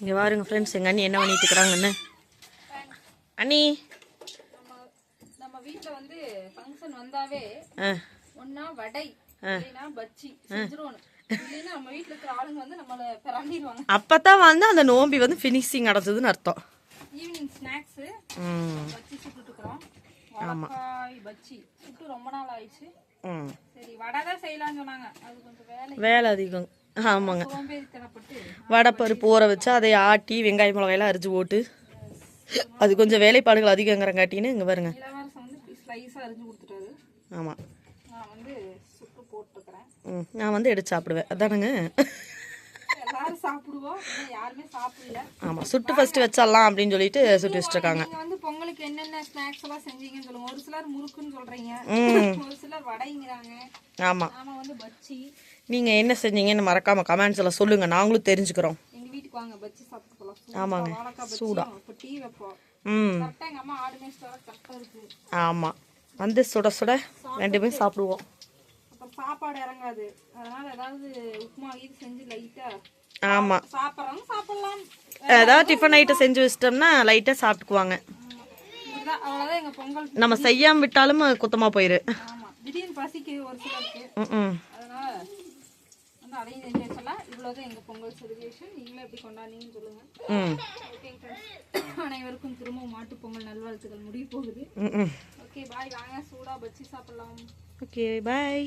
இங்கே பாருங்க ஃப்ரெண்ட்ஸ் எங்கள் அண்ணி என்ன பண்ணிட்டு இருக்கிறாங்கன்னு? அண்ணி. நம்ம வீட்ல வந்து ஃபங்க்ஷன் வந்தாவே ஆ. ஒன்னா வடை பச்சி நம்ம வீட்ல இருக்கிற ஆளுங்க வந்து நம்மள பிறண்டிடுவாங்க அப்போ தான் வந்து அந்த நோம்பி வந்து ஃபினிஷிங் அடைஞ்சதுன்னு அர்த்தம். ஈவினிங் ஸ்நாக்ஸ் பச்சி சுட்டுட்டு இருக்கிறோம். வடக்காய் பச்சி சுட்டு ரொம்ப நாள் ஆயிடுச்சு. சரி வடை தான் செய்யலாம்னு சொன்னாங்க. அது கொஞ்சம் வேலை. வேலை அதிகம். ஆமாங்க. வடைப்பருப்பு ஊற வச்சு அதை ஆட்டி வெங்காய மிளகாயெல்லாம் அரிஞ்சு போட்டு அது கொஞ்சம் வேலைப்பாடுகள் அதிகங்கிறங்காட்டின்னு இங்கே பாருங்க. ஆமாம் நான் வந்து எடுத்து சாப்பிடுவேன். அதானுங்க? ஆமாம் சுட்டு ஃபஸ்ட்டு வச்சிடலாம் அப்படின்னு சொல்லிட்டு சுட்டு வச்சுருக்காங்க. வந்து பொங்கலுக்கு என்னென்ன ஸ்நாக்ஸ் எல்லாம் செஞ்சீங்கன்னு சொல்லுங்க. ஒரு சிலர் முறுக்குன்னு சொல்றீங்க. ஒரு சிலர் வடைங்கிறாங்க ஆமாம் வந்து பச்சி நீங்கள் என்ன செஞ்சீங்கன்னு மறக்காமல் கமெண்ட்ஸில் சொல்லுங்கள் நாங்களும் தெரிஞ்சுக்கிறோம். ஆமாங்க. வாழைக்காய் பச்சி இப்போ டீ வைப்போம். ம். ஆமாம் வந்து சுட சுட ரெண்டுமே சாப்பிடுவோம். சாப்பாடு இறங்காது. அதனால ஏதாவது உப்புமா இது செஞ்சு லைட்டா ஆமாம் சாப்பிட்றவங்க சாப்பிடலாம். ஏதாவது டிஃபன் ஐட்டம் செஞ்சு வச்சிட்டோம்னா லைட்டாக சாப்பிட்டுக்குவாங்க. ஆமா. நம்ம செய்யாமல் விட்டாலும் குத்தமாக போயிரு. ஆமா. திடீர்னு பசிக்கு ஒரு சிலருக்கு. வந்து அதையும் செஞ்சு வச்சலாம் இவ்வளவுதான் எங்க பொங்கல் செலிப்ரேஷன் நீங்களும் எப்படி கொண்டாடுனீங்கன்னு சொல்லுங்க. ஓகே ஃப்ரெண்ட்ஸ் அனைவருக்கும் திரும்பவும் மாட்டுப் பொங்கல் நல்வாழ்த்துக்கள். முடிய போகுது. ஓகே பாய் வாங்க. சூடா பச்சி சாப்பிடலாம். Okay bye